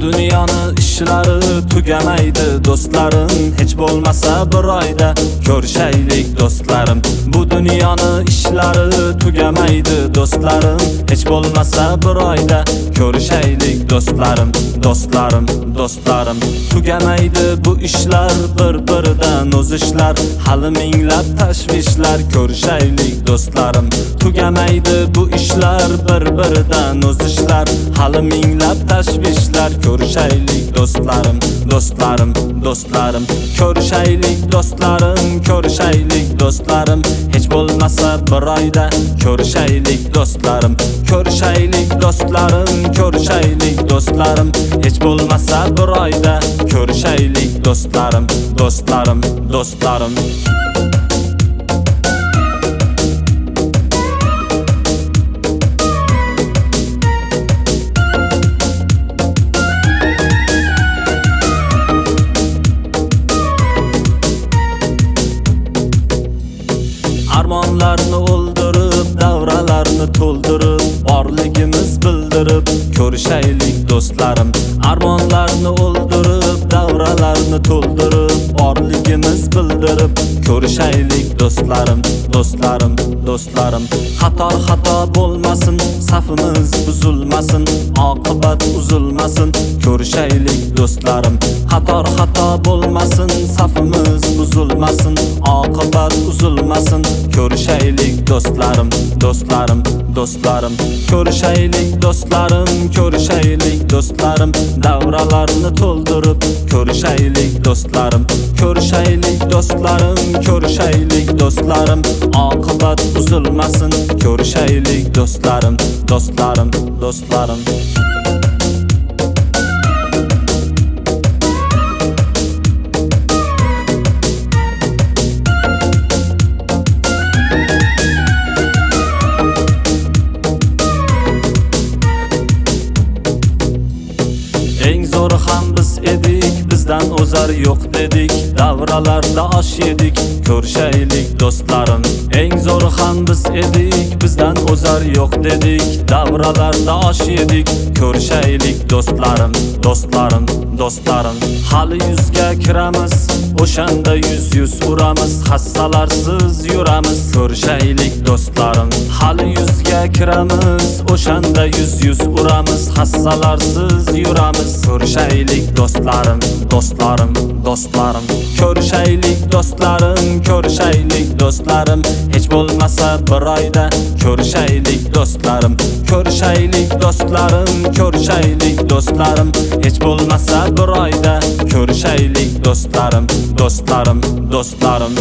Bu dünyani ishlari tugamaydi do'stlarim hech bo'lmasa bir oyda ko'rishaylik do'stlarim Bu dünyani ishlari tugamaydi do'stlarim hech bo'lmasa bir oyda ko'rishaylik do'stlarim do'stlarim do'stlarim tugamaydi bu ishlar bir biridan o'zishlar hali minglab tashvishlar ko'rishaylik do'stlarim tugamaydi bu ishlar bir biridan o'zishlar hali minglab tashvishlar ko'rishaylik do'stlarim do'stlarim do'stlarim ko'rishaylik do'stlarim ko'rishaylik do'stlarim hech bo'lmasa bir oyda ko'rishaylik do'stlarim ko'rishaylik do'stlarim ko'rishaylik do'stlarim hech bo'lmasa bir oyda ko'rishaylik do'stlarim do'stlarim do'stlarim Armonlarni o'ldirib, davralarni to'ldirib, borligimiz bildirib, ko'rishaylik do'stlarim. Armonlarni o'ldirib, davralarni to'ldirib, borligimiz bildirib, ko'rishaylik do'stlarim, do'stlarim, do'stlarim. Xator xato bo'lmasin, safimiz buzilmasin, oqibat uzilmasin, ko'rishaylik do'stlarim. Xator xato bo'lmasin, safimiz buzilmasin, oqibat uzilmasin, ko'rishaylik do'stlarim, do'stlarim, do'stlarim. Ko'rishaylik do'stlarim, ko'rishaylik do'stlarim. Davralarni to'ldirib, ko'rishaylik do'stlarim. Ko'rishaylik do'stlarim, ko'rishaylik do'stlarim. Oqibat uzilmasin, ko'rishaylik do'stlarim, do'stlarim, do'stlarim. Edik, bizdan o'zar yo'q dedik. Davralarda osh yedik, ko'rishaylik do'stlarim. Eng zo'ri ham biz edik, bizdan o'zar yo'q dedik. Davralarda osh yedik, ko'rishaylik do'stlarim, do'stlarim, do'stlarim. Hali yuzga kiramiz, o'shanda yuz yuz uramiz, hassalarsiz yuramiz, ko'rishaylik do'stlarim. Hali yuzga kiramiz, o'shanda yuz yuz uramiz, hassalarsiz yuramiz, ko'rishaylik do'stlarim, do'stlarim, do'stlarim. Ko'rishaylik do'stlarim, ko'rishaylik do'stlarim. Bir oyda ko'rishaylik do'stlarim. Ko'rishaylik do'stlarim, ko'rishaylik do'stlarim. Hech bo'lmasa bir oyda ko'rishaylik do'stlarim, do'stlarim, do'stlarim.